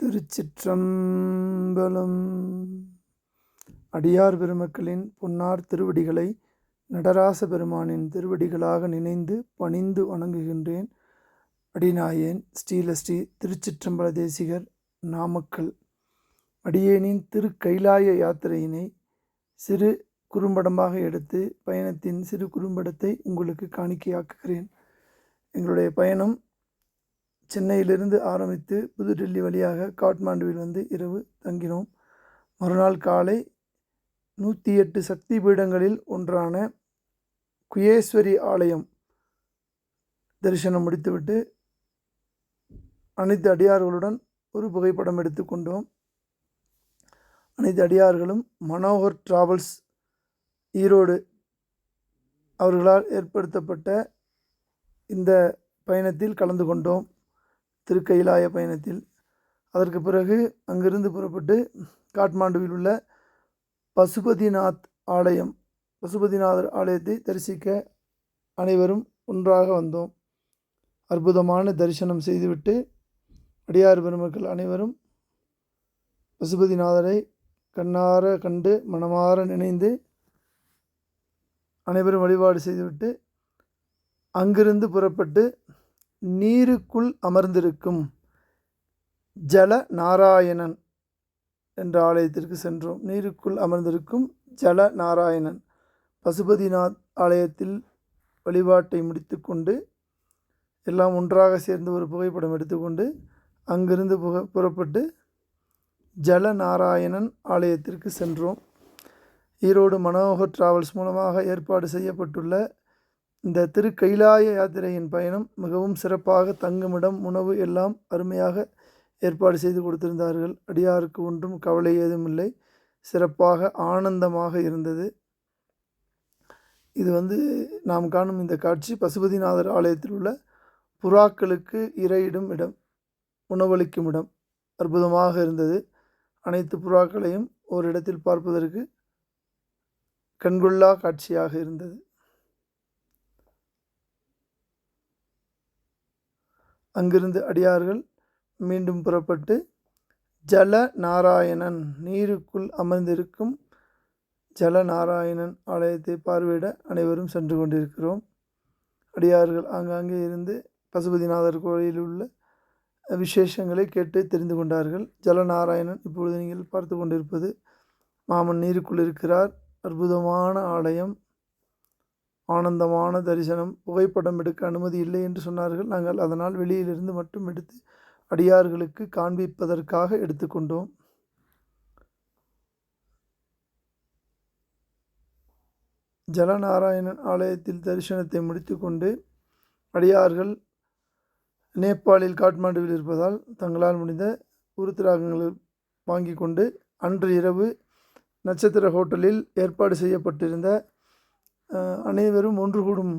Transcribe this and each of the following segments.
திருச்சிற்றம்பலம். அடியார் பெருமக்களின் பொன்னார் திருவடிகளை நடராச பெருமானின் திருவடிகளாக நினைந்து பணிந்து வணங்குகின்றேன். அடிநாயேன் ஸ்ரீலஸ்ரீ திருச்சிற்றம்பல தேசிகர் நாமக்கல். அடியேனின் திரு கைலாய யாத்திரையினை சிறு குறும்படமாக எடுத்து பயணத்தின் சிறு குறும்படத்தை உங்களுக்கு காணிக்கையாக்குகிறேன். எங்களுடைய பயணம் சென்னையிலிருந்து ஆரம்பித்து புதுடெல்லி வழியாக காட்மாண்டுவில் வந்து இரவு தங்கினோம். மறுநாள் காலை நூற்றி எட்டு சக்தி பீடங்களில் ஒன்றான குயேஸ்வரி ஆலயம் தரிசனம் முடித்துவிட்டு அனைத்து அடியார்களுடன் ஒரு புகைப்படம் எடுத்துக்கொண்டோம் அனைத்து அடியார்களும் மனோகர் டிராவல்ஸ் ஈரோடு அவர்களால் ஏற்படுத்தப்பட்ட இந்த பயணத்தில் கலந்து கொண்டோம். திருக்கைலாய பயணத்தில். அதற்கு பிறகு அங்கிருந்து புறப்பட்டு காட்மாண்டுவில் உள்ள பசுபதிநாத் ஆலயம் பசுபதிநாதர் ஆலயத்தை தரிசிக்க அனைவரும் ஒன்றாக வந்தோம். அற்புதமான தரிசனம் செய்துவிட்டு அடியார் பெருமக்கள் அனைவரும் பசுபதிநாதரை கண்ணார கண்டு மனமாற நினைந்து அனைவரும் வழிபாடு செய்துவிட்டு அங்கிருந்து புறப்பட்டு நீருக்குள் அமர்ந்திருக்கும் ஜல நாராயணன் என்ற ஆலயத்திற்கு சென்றோம். நீருக்குள் அமர்ந்திருக்கும் ஜல நாராயணன் பசுபதிநாத் ஆலயத்தில் வழிபாட்டை முடித்துக்கொண்டு எல்லாம் ஒன்றாக சேர்ந்து ஒரு புகைப்படம் எடுத்துக்கொண்டு அங்கிருந்து புக புறப்பட்டு ஜல நாராயணன் ஆலயத்திற்கு சென்றோம். ஈரோடு மனோகர் டிராவல்ஸ் மூலமாக ஏற்பாடு செய்யப்பட்டுள்ள இந்த திரு கைலாய யாத்திரையின் பயணம் மிகவும் சிறப்பாக தங்குமிடம் உணவு எல்லாம் அருமையாக ஏற்பாடு செய்து கொடுத்திருந்தார்கள். அடியாருக்கு ஒன்றும் கவலை ஏதும் இல்லை சிறப்பாக ஆனந்தமாக இருந்தது. இது வந்து நாம் காணும் இந்த காட்சி பசுபதிநாதர் ஆலயத்தில் உள்ள புறாக்களுக்கு இரையிடும் இடம் உணவளிக்கும் இடம். அற்புதமாக இருந்தது. அனைத்து புறாக்களையும் ஒரு இடத்தில் பார்ப்பதற்கு கண்கொள்ளா காட்சியாக இருந்தது. அங்கிருந்து அடியார்கள் மீண்டும் புறப்பட்டு ஜல நாராயணன் நீருக்குள் அமர்ந்திருக்கும் ஜல நாராயணன் ஆலயத்தை பார்வையிட அனைவரும் சென்று கொண்டிருக்கிறோம். அடியார்கள் ஆங்காங்கே இருந்து பசுபதிநாதர் கோயிலில் உள்ள விசேஷங்களை கேட்டு தெரிந்து கொண்டார்கள். ஜலநாராயணன் இப்பொழுது நீங்கள் பார்த்து கொண்டிருப்பது மாமன் நீருக்குள் இருக்கிறார். அற்புதமான ஆலயம். ஆனந்தமான தரிசனம் புகைப்படம் எடுக்க அனுமதி இல்லை என்று சொன்னார்கள். நாங்கள் அதனால் வெளியிலிருந்து மட்டும் எடுத்து அடியார்களுக்கு காண்பிப்பதற்காக எடுத்துக்கொண்டோம் ஜலநாராயணன் ஆலயத்தில் தரிசனத்தை முடித்துக்கொண்டு அடியார்கள் நேபாளில் காட்மாண்டுவில் இருப்பதால் தங்களால் முடிந்த உருத்திராகங்களை வாங்கி கொண்டு அன்று இரவு நட்சத்திர ஹோட்டலில் ஏற்பாடு செய்யப்பட்டிருந்த அனைவரும் ஒன்று கூடும்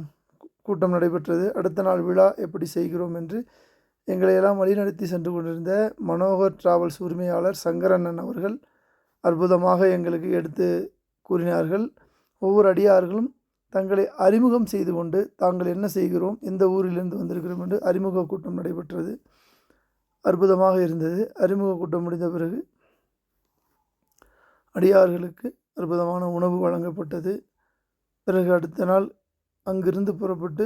கூட்டம் நடைபெற்றது. அடுத்த நாள் விழா எப்படி செய்கிறோம் என்று எங்களையெல்லாம் வழிநடத்தி சென்று கொண்டிருந்த மனோகர் டிராவல்ஸ் உரிமையாளர் சங்கரண்ணன் அவர்கள் அற்புதமாக எங்களுக்கு எடுத்து கூறினார்கள். ஒவ்வொரு அடியார்களும் தங்களை அறிமுகம் செய்து கொண்டு தாங்கள் என்ன செய்கிறோம் எந்த ஊரிலிருந்து வந்திருக்கிறோம் என்று அறிமுக கூட்டம் நடைபெற்றது. அற்புதமாக இருந்தது. அறிமுக கூட்டம் முடிந்த பிறகு அடியார்களுக்கு அற்புதமான உணவு வழங்கப்பட்டது. பிறகு அடுத்த நாள் அங்கிருந்து புறப்பட்டு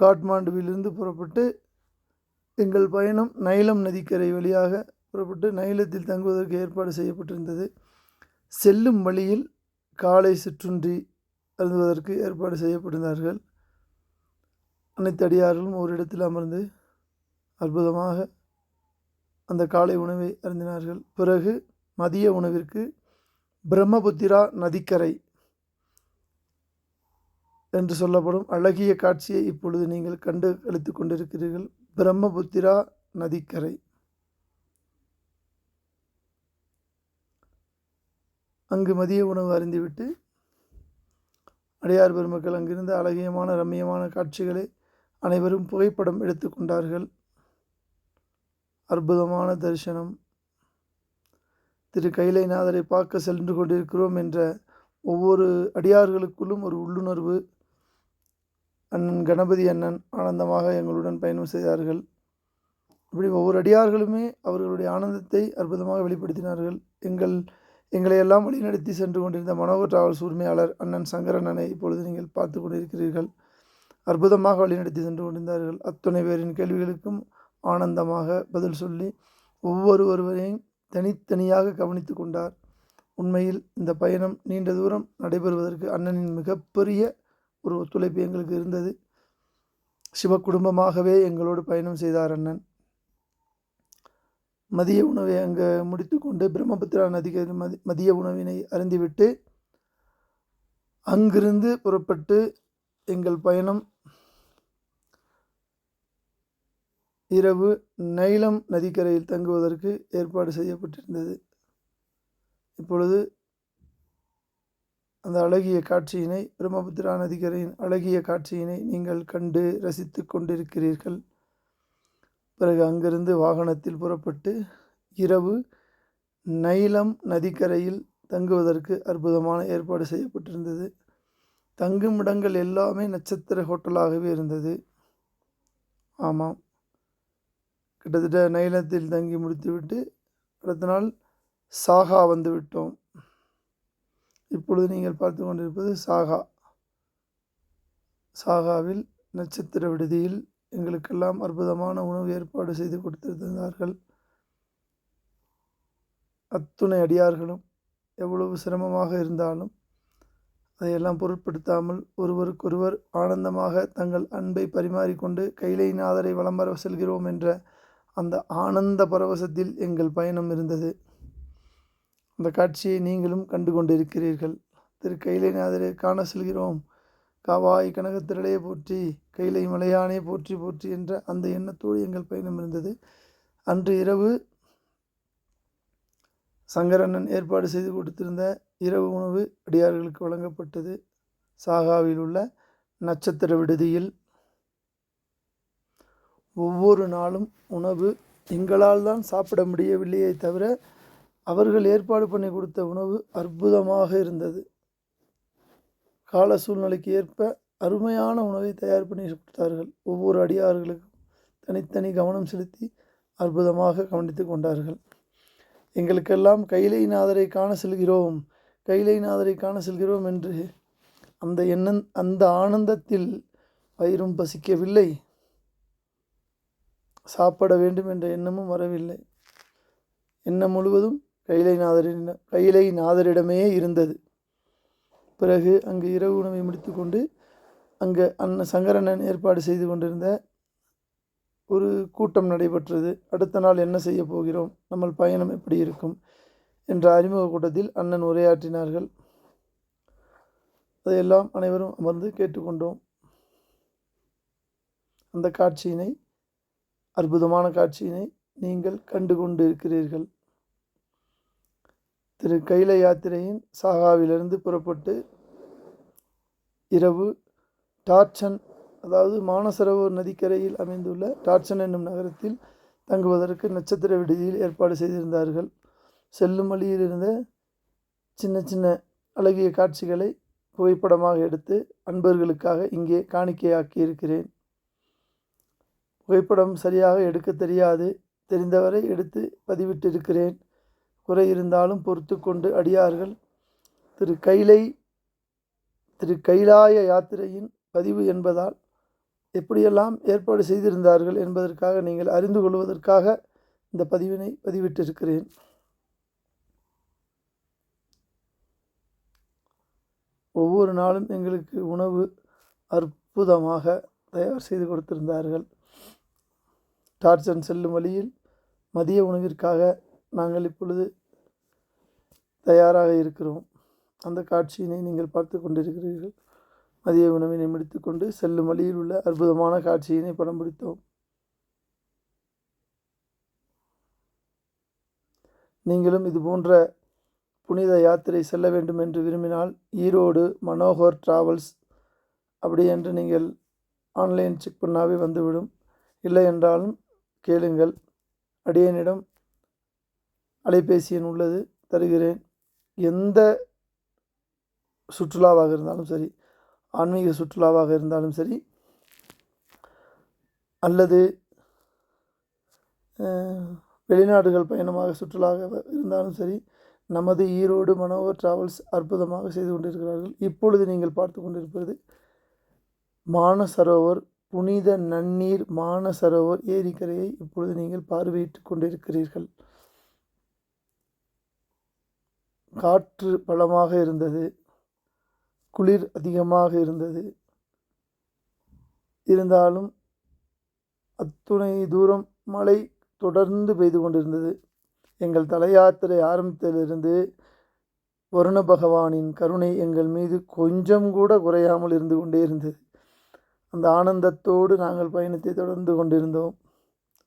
காட்மாண்டுவிலிருந்து புறப்பட்டு எங்கள் பயணம் நைலம் நதிக்கரை வழியாக புறப்பட்டு நைலத்தில் தங்குவதற்கு ஏற்பாடு செய்யப்பட்டிருந்தது. செல்லும் வழியில் காலை சுற்றுன்றி அருந்துவதற்கு ஏற்பாடு செய்யப்பட்டிருந்தார்கள். அனைத்து அடியார்களும் ஒரு இடத்தில் அமர்ந்து அற்புதமாக அந்த காலை உணவை அருந்தினார்கள். பிறகு மதிய உணவிற்கு பிரம்மபுத்திரா நதிக்கரை என்று சொல்லப்படும் அழகிய காட்சியை இப்பொழுது நீங்கள் கண்டு கழித்து கொண்டிருக்கிறீர்கள். பிரம்மபுத்திரா நதிக்கரை. அங்கு மதிய உணவு அறிந்துவிட்டு அடையார் பெருமக்கள் அங்கிருந்த அழகியமான ரம்மியமான காட்சிகளை அனைவரும் புகைப்படம் எடுத்துக்கொண்டார்கள் அற்புதமான தரிசனம். திரு கைலைநாதரை பார்க்க சென்று கொண்டிருக்கிறோம் என்ற ஒவ்வொரு அடியார்களுக்குள்ளும் ஒரு உள்ளுணர்வு. அண்ணன் கணபதி அண்ணன் ஆனந்தமாக எங்களுடன் பயணம் செய்தார்கள். இப்படி ஒவ்வொரு அடியார்களுமே அவர்களுடைய ஆனந்தத்தை அற்புதமாக வெளிப்படுத்தினார்கள். எங்கள் எங்களை எல்லாம் வழிநடத்தி சென்று கொண்டிருந்த மனோகர் டிராவல்ஸ் உரிமையாளர் அண்ணன் சங்கரண்ணனை இப்பொழுது நீங்கள் பார்த்து கொண்டிருக்கிறீர்கள். அற்புதமாக வழிநடத்தி சென்று கொண்டிருந்தார்கள். அத்துணை பேரின் கேள்விகளுக்கும் ஆனந்தமாக பதில் சொல்லி ஒவ்வொரு ஒருவரையும் தனித்தனியாக கவனித்து கொண்டார். உண்மையில் இந்த பயணம் நீண்ட தூரம் நடைபெறுவதற்கு அண்ணனின் மிகப்பெரிய ஒரு ஒத்துழைப்பு எங்களுக்கு இருந்தது. சிவ குடும்பமாகவே எங்களோடு பயணம் செய்தார் அண்ணன். மதிய உணவை அங்கே முடித்துக்கொண்டு பிரம்மபுத்திரா நதிக்கு மதி மதிய உணவினை அருந்திவிட்டு அங்கிருந்து புறப்பட்டு எங்கள் பயணம் இரவு நைலம் நதிக்கரையில் தங்குவதற்கு ஏற்பாடு செய்யப்பட்டிருந்தது. இப்பொழுது அந்த அழகிய காட்சியினை பிரம்மபுத்திரா நதிக்கரையின் அழகிய காட்சியினை நீங்கள் கண்டு ரசித்து கொண்டிருக்கிறீர்கள். பிறகு அங்கிருந்து வாகனத்தில் புறப்பட்டு இரவு நைலம் நதிக்கரையில் தங்குவதற்கு அற்புதமான ஏற்பாடு செய்யப்பட்டிருந்தது. தங்குமிடங்கள் எல்லாமே நட்சத்திர ஹோட்டலாகவே இருந்தது. ஆமாம். கிட்டத்தட்ட நைலத்தில் தங்கி முடித்துவிட்டு அடுத்த நாள் சாகா வந்து விட்டோம். இப்பொழுது நீங்கள் பார்த்து கொண்டிருப்பது சாகா. சாகாவில் நட்சத்திர விடுதியில் எங்களுக்கெல்லாம் அற்புதமான உணவு ஏற்பாடு செய்து கொடுத்திருந்தார்கள். அத்துணை அடியார்களும் எவ்வளவு சிரமமாக இருந்தாலும் அதையெல்லாம் பொருட்படுத்தாமல் ஒருவருக்கொருவர் ஆனந்தமாக தங்கள் அன்பை பரிமாறிக்கொண்டு கைலைநாதரை வலம் வர செல்கிறோம் என்ற அந்த ஆனந்த பரவசத்தில் எங்கள் பயணம் இருந்தது. அந்த காட்சியை நீங்களும் கண்டு கொண்டிருக்கிறீர்கள். திரு கைலைநாதரை காண செல்கிறோம். காவாய் கனகத்திரளையே போற்றி கைலை மலையானே போற்றி போற்றி என்ற அந்த எண்ணத்தோடு எங்கள் பயணம் இருந்தது. அன்று இரவு சங்கரண்ணன் ஏற்பாடு செய்து கொடுத்திருந்த இரவு உணவு அடியார்களுக்கு வழங்கப்பட்டது. சாகாவில் உள்ள நட்சத்திர விடுதியில் ஒவ்வொரு நாளும் உணவு எங்களால் தான் சாப்பிட முடியவில்லையே தவிர அவர்கள் ஏற்பாடு பண்ணி கொடுத்த உணவு அற்புதமாக இருந்தது. கால சூழ்நிலைக்கு ஏற்ப அருமையான உணவை தயார் பண்ணி கொடுத்தார்கள். ஒவ்வொரு அடியார்களுக்கும் தனித்தனி கவனம் செலுத்தி அற்புதமாக கவனித்து கொண்டார்கள். எங்களுக்கெல்லாம் கைலைநாதரை காண செல்கிறோம் கைலை நாதரை காண செல்கிறோம் என்று அந்த எண்ணம் அந்த ஆனந்தத்தில் வயிறும் பசிக்கவில்லை. சாப்பிட வேண்டும் என்ற எண்ணமும் வரவில்லை. எண்ணம் முழுவதும் கைலைநாதரின் கைலைநாதரிடமே இருந்தது. பிறகு அங்கு இரவு உணவை முடித்துக்கொண்டு அங்கே அண்ணன் சங்கரண்ணன் ஏற்பாடு செய்து கொண்டிருந்த ஒரு கூட்டம் நடைபெற்றது. அடுத்த நாள் என்ன செய்ய போகிறோம்? நம்ம பயணம் எப்படி இருக்கும்? என்ற அறிமுக கூட்டத்தில் அண்ணன் உரையாற்றினார்கள். அதையெல்லாம் அனைவரும் அமர்ந்து கேட்டுக்கொண்டோம். அந்த காட்சியினை அற்புதமான காட்சியினை நீங்கள் கண்டு கொண்டு இருக்கிறீர்கள் திரு கைல யாத்திரையின் சாகாவிலிருந்து புறப்பட்டு இரவு டார்ச்சன் அதாவது மானசரோவர் நதிக்கரையில் அமைந்துள்ள டார்ச்சன் என்னும் நகரத்தில் தங்குவதற்கு நட்சத்திர விடுதியில் ஏற்பாடு செய்திருந்தார்கள். செல்லும் வழியில் இருந்த சின்ன சின்ன அழகிய காட்சிகளை புகைப்படமாக எடுத்து அன்பர்களுக்காக இங்கே காணிக்கையாக்கி இருக்கிறேன் புகைப்படம் சரியாக எடுக்க தெரியாது. தெரிந்தவரை எடுத்து பதிவிட்டிருக்கிறேன். குறை இருந்தாலும் பொறுத்து கொண்டு அடியார்கள். திரு கைலை திரு கைலாய யாத்திரையின் பதிவு என்பதால் எப்படியெல்லாம் ஏற்பாடு செய்திருந்தார்கள் என்பதற்காக நீங்கள் அறிந்து கொள்வதற்காக இந்த பதிவினை பதிவிட்டிருக்கிறேன். ஒவ்வொரு நாளும் எங்களுக்கு உணவு அற்புதமாக தயார் செய்து கொடுத்திருந்தார்கள். டார்ச்சன் செல்லும் வழியில் மதிய உணவிற்காக நாங்கள் இப்பொழுது தயாராக இருக்கிறோம். அந்த காட்சியினை நீங்கள் பார்த்து கொண்டிருக்கிறீர்கள். மதிய உணவினை முடித்துக்கொண்டு செல்லும் வழியில் உள்ள அற்புதமான காட்சியினை படம் பிடித்தோம். நீங்களும் இது போன்ற புனித யாத்திரை செல்ல வேண்டும் என்று விரும்பினால் ஈரோடு மனோகர் டிராவல்ஸ் அப்படி என்று நீங்கள் ஆன்லைன் செக் பண்ணாவே வந்துவிடும். இல்லை என்றாலும் கேளுங்கள். அடியனிடம் அலைபேசி எண் உள்ளது தருகிறேன். எந்த சுற்றுலாவாக இருந்தாலும் சரி ஆன்மீக சுற்றுலாவாக இருந்தாலும் சரி அல்லது வெளிநாடுகள் பயணமாக சுற்றுலாக இருந்தாலும் சரி நமது ஈரோடு மனோகர் டிராவல்ஸ் அற்புதமாக செய்து கொண்டிருக்கிறார்கள். இப்பொழுது நீங்கள் பார்த்து கொண்டிருப்பது மானசரோவர் புனித நன்னீர் மானசரோவர் ஏரிக்கரையை இப்பொழுது நீங்கள் பார்வையிட்டு கொண்டிருக்கிறீர்கள். காற்று பலமாக இருந்தது. குளிர் அதிகமாக இருந்தது. இருந்தாலும் அத்துணை தூரம் மழை தொடர்ந்து பெய்து கொண்டிருந்தது. எங்கள் தலையாத்திரை ஆரம்பித்ததிலிருந்து வருண பகவானின் கருணை எங்கள் மீது கொஞ்சம் கூட குறையாமல் இருந்து கொண்டே இருந்தது. அந்த ஆனந்தத்தோடு நாங்கள் பயணத்தை தொடர்ந்து கொண்டிருந்தோம்.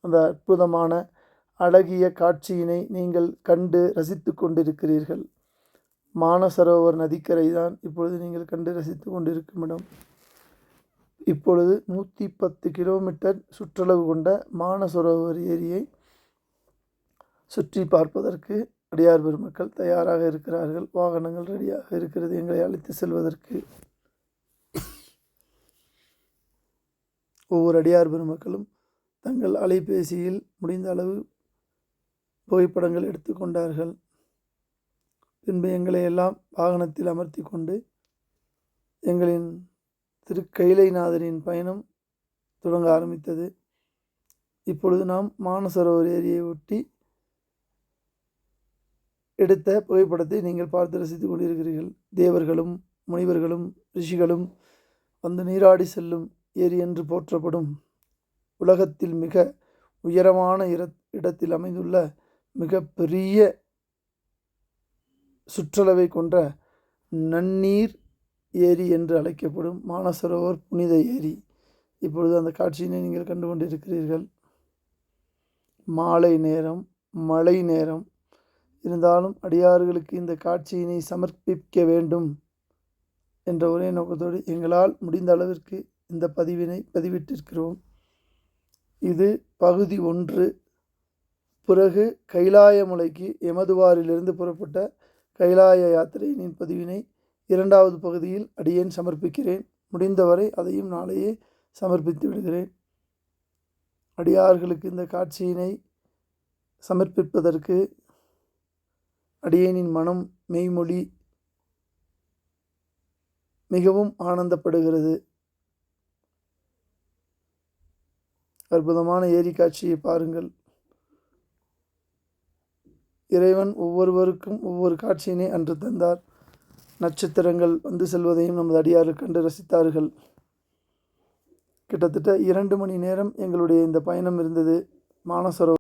அந்த அற்புதமான அழகிய காட்சியினை நீங்கள் கண்டு ரசித்து கொண்டிருக்கிறீர்கள். மானசரோவர் நதிக்கரை தான் இப்பொழுது நீங்கள் கண்டு ரசித்து கொண்டிருக்கும் இடம். இப்பொழுது நூற்றி பத்து கிலோமீட்டர் சுற்றளவு கொண்ட மானசரோவர் ஏரியை சுற்றி பார்ப்பதற்கு அடியார் பெருமக்கள் தயாராக இருக்கிறார்கள். வாகனங்கள் ரெடியாக இருக்கிறது. எங்களை அழைத்து செல்வதற்கு. ஒவ்வொரு அடியார் பெருமக்களும் தங்கள் அலைபேசியில் முடிந்த அளவு புகைப்படங்கள் எடுத்துக்கொண்டார்கள் பின்பு எங்களை எல்லாம் வாகனத்தில் அமர்த்தி கொண்டு எங்களின் திரு கைலைநாதரின் பயணம் தொடங்க ஆரம்பித்தது. இப்பொழுது நாம் மானசரோவர் ஏரியை ஒட்டி எடுத்த புகைப்படத்தை நீங்கள் பார்த்து ரசித்து கொண்டிருக்கிறீர்கள். தேவர்களும் முனிவர்களும் ரிஷிகளும் வந்து நீராடி செல்லும் ஏரி என்று போற்றப்படும் உலகத்தில் மிக உயரமான இர இடத்தில் அமைந்துள்ள மிக பெரிய சுற்றளவை கொண்ட நன்னீர் ஏரி என்று அழைக்கப்படும் மானசரோவர் புனித ஏரி. இப்பொழுது அந்த காட்சியினை நீங்கள் கண்டு கொண்டிருக்கிறீர்கள் மாலை நேரம் மழை நேரம். இருந்தாலும் அடியார்களுக்கு இந்த காட்சியினை சமர்ப்பிக்க வேண்டும் என்ற ஒரே நோக்கத்தோடு எங்களால் முடிந்த அளவிற்கு இந்த பதிவினை பதிவிட்டிருக்கிறோம். இது பகுதி ஒன்று. பிறகு கைலாயமலைக்கு எமதுவாரிலிருந்து புறப்பட்ட கைலாய யாத்திரையின் பதிவினை இரண்டாவது பகுதியில் அடியேன் சமர்ப்பிக்கிறேன். முடிந்தவரை அதையும் நாளையே சமர்ப்பித்து விடுகிறேன். அடியார்களுக்கு இந்த காட்சியினை சமர்ப்பிப்பதற்கு அடியேனின் மனம் மெய்மொழி மிகவும் ஆனந்தப்படுகிறது. அற்புதமான ஏரி காட்சியை பாருங்கள். இறைவன் ஒவ்வொருவருக்கும் ஒவ்வொரு காட்சியினை அன்று தந்தார். நட்சத்திரங்கள் வந்து செல்வதையும் நமது அடியார்கள் கண்டு ரசித்தார்கள். கிட்டத்தட்ட இரண்டு மணி நேரம் எங்களுடைய இந்த பயணம் இருந்தது. மானசரோ